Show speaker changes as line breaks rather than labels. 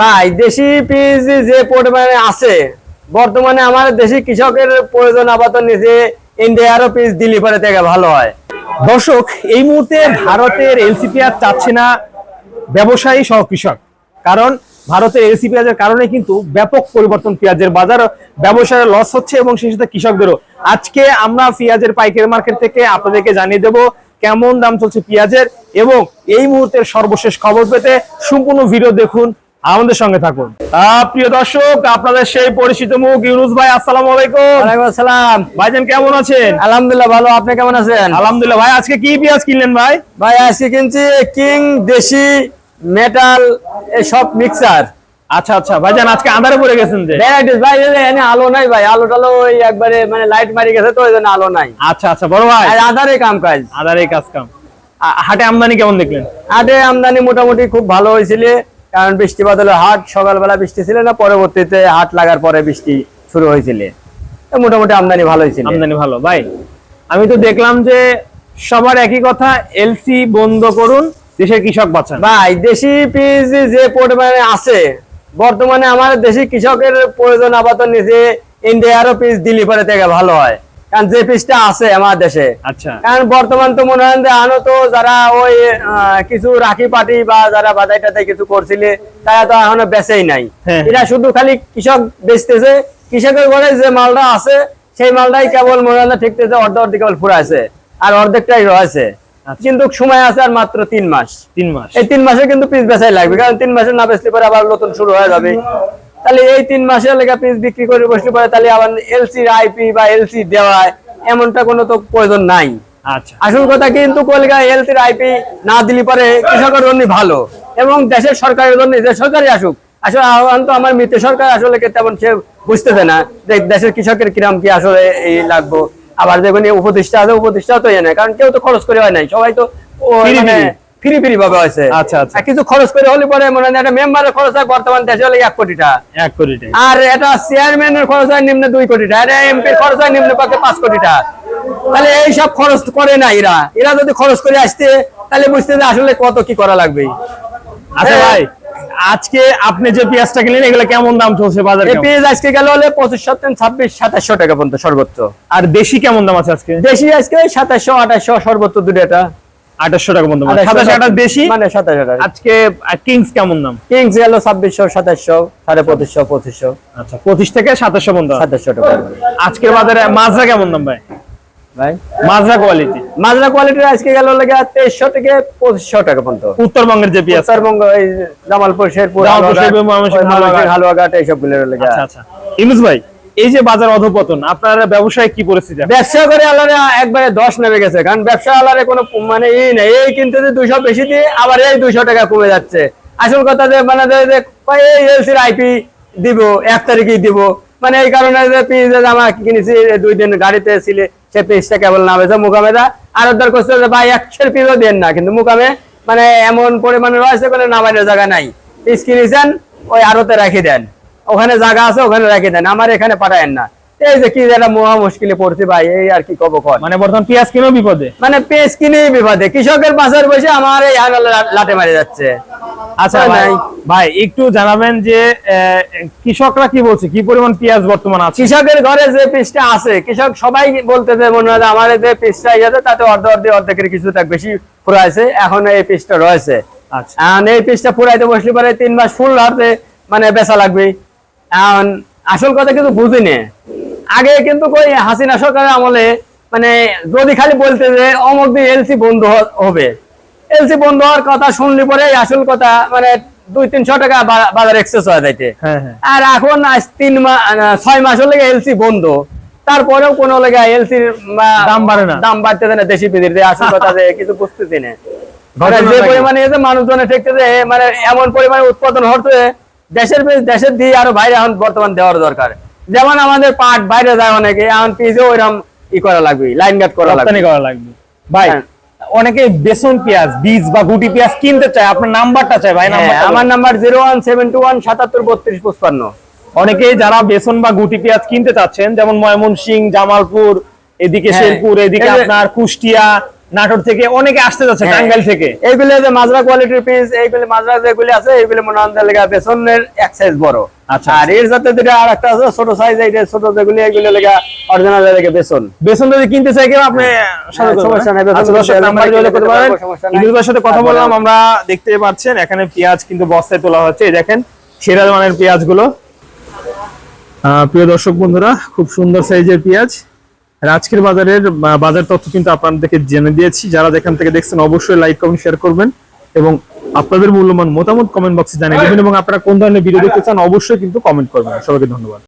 ভাই, দেশি পিস যে পরিমাণে আছে, বর্তমানে আমার দেশি কৃষকের প্রয়োজন আপাতত নিচে ইন্ডিয়ারও পিস পরে থেকে ভালো হয়।
দর্শক, এই মুহূর্তে ভারতের এলসি পেঁয়াজ চাচ্ছে না ব্যবসায়ী সহ কৃষক। কারণ ভারতের এলসি পেঁয়াজের কারণে কিন্তু ব্যাপক পরিবর্তন পেঁয়াজের বাজার ব্যবসায় লস হচ্ছে এবং সেই সাথে কৃষকদেরও। আজকে আমরা পেঁয়াজের পাইকারি মার্কেট থেকে আপনাদেরকে জানিয়ে দেব কেমন দাম চলছে পেঁয়াজের এবং এই মুহূর্তের সর্বশেষ খবর পেতে সম্পূর্ণ ভিডিও দেখুন। আমাদের সঙ্গে থাকুন। প্রিয় দর্শক আপনাদের সেই পরিচিত মুখ ইউনুস ভাই আসসালামু আলাইকুম।
আসসালাম।
ভাইজান কেমন আছেন?
আলহামদুলিল্লাহ ভালো। আপনি কেমন আছেন?
আলহামদুলিল্লাহ ভাই আজকে কি পেঁয়াজ কিনলেন ভাই?
ভাই আজকে কিনছি কিং দেশি মেটাল সব মিক্সার
আচ্ছা আচ্ছা ভাইজান আজকে আন্ধারে পড়ে গেছেন যে?
ভ্যারাইটিস ভাই এই আলো নাই ভাই আলো টালো ওই একবারে মানে লাইট মারি গেছে তো ওই জন্য আলো নাই।
আচ্ছা আচ্ছা বড় ভাই।
আর আধারে কাম কাজ।
আধারে কাজ কাম। হাটে আমদানি কেমন দেখলেন?
হাটে আমদানি মোটামুটি খুব ভালো হয়েছিল। কারণ বৃষ্টি বাদলে হাট সকালবেলা বৃষ্টি ছিল না পরবর্তীতে হাট লাগার পরে বৃষ্টি শুরু হয়েছিল। মোটামুটি আমদানি ভালো হয়েছিল
আমদানি ভালো। ভাই আমি তো দেখলাম যে সবার একই কথা এলসি বন্ধ করুন দেশের কৃষক বাঁচান।
ভাই দেশি পিস যে পরিমাণে আছে বর্তমানে আমার দেশি কৃষকের প্রয়োজন আপাতত নিচে ইন্ডিয়ারও পিস দিল্লি পরে থেকে ভালো হয়। কারণ যে পিসটা আছে আমার দেশে।
আচ্ছা।
কারণ বর্তমান তো মনে হয় আনো তো যারা ওই কিছু রাখি পাটি বা যারা বাদাই টাদাই কিছু করছিলে তারা তো এখনও বেচেই নাই।
হ্যাঁ।
এটা শুধু খালি কৃষক বেচতেছে। কৃষকের ঘরে যে মালটা আছে সেই মালটাই কেবল মনে হয় ঠিকতেছে অর্ধ অর্ধেক কেবল ফুরাইছে আর অর্ধেকটাই রয়েছে।
আচ্ছা।
কিন্তু সময় আছে আর মাত্র তিন মাস।
তিন মাস।
এই তিন মাসে কিন্তু পিস বেচাই লাগবে কারণ তিন মাসে না বেচলে পরে আবার নতুন শুরু হয়ে যাবে। তাহলে এই তিন মাসের লেগে পিস বিক্রি করে বসলে পরে তাহলে আবার এলসি আইপি বা এলসি দেওয়া এমনটা কোনো তো প্রয়োজন নাই।
আচ্ছা।
আসল কথা কিন্তু কলকা এলসির আইপি না দিলে পরে কৃষকের জন্য ভালো এবং দেশের সরকারের জন্য যে সরকারি আসুক আসলে আহ্বান তো আমার মিত্র সরকার আসলে তেমন সে বুঝতেছে না। যে দেশের কৃষকের কিরাম কি আসলে এই লাগবো? আবার দেখুন উপদেষ্টা আছে উপদেষ্টা তো এনে কারণ কেউ তো খরচ করে হয় নাই। সবাই তো ফ্রি ফ্রি ভাবে হয়েছে।
আচ্ছা, আচ্ছা।
কিছু খরচ করে হলে পরে মনে হয় একটা মেম্বারের খরচ হয় বর্তমান দেশে হলে এক কোটি টাকা।
এক কোটি টাকা।
আর এটা চেয়ারম্যানের খরচ হয় নিম্নে দুই কোটি টাকা। এটা এমপির খরচ হয় নিম্নে পক্ষে পাঁচ কোটি টাকা। তাহলে এই সব খরচ করে না এরা। এরা যদি খরচ করে আসতে তাহলে বুঝতে যে আসলে কত কি করা লাগবে।
আচ্ছা
হ্যাঁ।
ভাই আজকে আপনি যে পেঁয়াজটা কিনলেন এগুলো কেমন দাম চলছে বাজারে
এই পেঁয়াজ আজকে গেল হলে পঁচিশ সপ্তাহ ছাব্বিশ সাতাশশো টাকা পর্যন্ত সর্বোচ্চ।
আর দেশি কেমন দাম আছে আজকে?
দেশি আজকে সাতাশশো আঠাশশো সর্বোচ্চ দুটা
আঠাশশো টাকা পর্যন্ত মানে দেশি
মানে
আজকে কিংস কেমন দাম?
কিংস গেল ছাব্বিশশো সাতাশশো সাড়ে পঁচিশশো পঁচিশশো।
আচ্ছা পঁচিশ থেকে সাতাশশো পর্যন্ত।
সাতাশশো টাকা।
আজকের বাজারে মাজরা কেমন দাম ভাই?
ভাই?
মাজরা কোয়ালিটি
মাজরা কোয়ালিটির আজকে গেল লেগে থেকে পঁচিশশো টাকা পর্যন্ত।
উত্তরবঙ্গের যে পেঁয়াজ।
উত্তরবঙ্গ এই জামালপুর শেরপুর
জামালপুর,
হালুয়াঘাট,
শেরপুর, ময়মনসিংহ, হালুয়াঘাট।
হালুয়াঘাট এইসব লেগে।
আচ্ছা আচ্ছা। ইনুস ভাই? এই যে বাজার অধপতন, আপনার ব্যবসায় কি পরিস্থিতি?
ব্যবসা করে আলারে একবারে দশ নেমে গেছে, কারণ ব্যবসা আলারে কোনো মানে ই নেই। এই কিনতে দুইশো বেশি দিয়ে আবার এই দুইশো টাকা কমে যাচ্ছে। আসল কথা যে মানে এই এলসির আইপি দিব, এক তারিখেই দিব। মানে এই কারণে যে পিস জামা কিনেছি দুই দিন গাড়িতে ছিলে, সে পিসটা কেবল নামেছে মুকামে দা। আর ওদের করছে যে, ভাই, একশের পিসও দেন না। কিন্তু মুকামে মানে এমন পরিমাণে রয়েছে কোনো নামানোর জায়গা নাই। পিস কিনেছেন, ওই আড়তে রাখি দেন। ওখানে জায়গা আছে ওখানে রাখি দেন। আমার এখানে পাঠায়েন না। এই যে কি একটা মহা মুশকিলে পড়ছি ভাই এই আর কি কব কর।
মানে বর্তমান পেঁয়াজ কিনেও বিপদে?
মানে পেস কিনেই বিপদে। কৃষকের পাশের বসে আমার এই লাটে মারি যাচ্ছে।
আচ্ছা ভাই ভাই একটু জানাবেন যে কৃষকরা কি বলছে? কি পরিমাণ পেঁয়াজ বর্তমান আছে?
কৃষকের ঘরে যে পিসটা আছে কৃষক সবাই বলতে যে মনে হয় আমার যে পিসটা ইয়েছে তাতে অর্ধ অর্ধে অর্ধেকের কিছু বেশি ফুরাইছে এখন এই পিসটা রয়েছে।
আচ্ছা।
এই পিসটা ফুরাইতে বসলে পরে তিন মাস ফুল হাতে মানে বেচা লাগবে আসল কথা কিন্তু বুঝিনি। আগে কিন্তু কই হাসিনা সরকারের আমলে মানে যদি খালি বলতে যে অমুক দিন এলসি বন্ধ হবে। এলসি বন্ধ হওয়ার কথা শুনলি পরে আসল কথা মানে দুই তিনশো টাকা বাজার এক্সেস হয়ে যাইতে।
হ্যাঁ হ্যাঁ।
আর এখন আজ তিন মাস ছয় মাস হলে এলসি বন্ধ। তারপরেও কোনো লেগে এলসির
দাম বাড়ে না।
দাম বাড়তে না দেশি পিদির যে আসল কথা যে কিছু বুঝতেছি না। মানে যে। পরিমাণে মানুষজনে ঠেকতেছে মানে এমন পরিমাণে উৎপাদন হচ্ছে দেশের বীজ দেশের দিয়ে আরও বাইরে এখন বর্তমান দেওয়ার দরকার যেমন আমাদের পাট বাইরে যায় অনেকে এখন পিজে ওইরকম ই করা লাগবে লাইন গার্ড করা লাগবে
করা লাগবে ভাই
হ্যাঁ।
অনেকে বেসন পেঁয়াজ বীজ বা গুটি পেঁয়াজ কিনতে চায় আপনার নাম্বারটা চাই ভাই
হ্যাঁ, আমার। Number zero one seven two one সাতাত্তর বত্রিশ পঁচপান্ন
অনেকেই যারা বেসন বা গুটি পেঁয়াজ কিনতে চাচ্ছেন যেমন ময়মনসিং জামালপুর এদিকে
হ্যাঁ।
শেরপুর এদিকে আপনার কুষ্টিয়া নাটোর থেকে অনেকে আসতে যাচ্ছে
হ্যাঁ।
টাঙ্গাইল থেকে।
এইগুলো যে মাজরা কোয়ালিটির পিস এইগুলো মাজরা যেগুলি আছে এইগুলি মনে হয় লেগে পেছনের এক সাইজ বড়।
আচ্ছা।
আর এর সাথে যেটা আর একটা আছে ছোট সাইজ এইটা ছোট যেগুলি এইগুলো লেগে অরিজিনাল লেগে পেছন
বেসন যদি কিনতে চাই কেউ আপনি
সমস্যা নাই,
হ্যাঁ?
বেসন
আচ্ছা, দর্শক নাম্বার যোগাযোগ করতে পারেন
সমস্যা
সাথে কথা বললাম আমরা দেখতে পাচ্ছেন এখানে পেঁয়াজ কিন্তু বস্তায় তোলা হচ্ছে এই দেখেন সেরা মানের পেঁয়াজগুলো প্রিয় দর্শক বন্ধুরা খুব সুন্দর সাইজের পেঁয়াজ। আজকের বাজারের বাজার তথ্য কিন্তু আপনাদেরকে জেনে দিয়েছি। যারা যেখান থেকে দেখছেন, অবশ্যই লাইক কমেন্ট শেয়ার করবেন এবং আপনাদের মূল্যবান মতামত কমেন্ট বক্সে জানিয়ে দেবেন এবং আপনারা কোন ধরনের ভিডিও দেখতে চান, অবশ্যই কিন্তু কমেন্ট করবেন। সবাইকে ধন্যবাদ।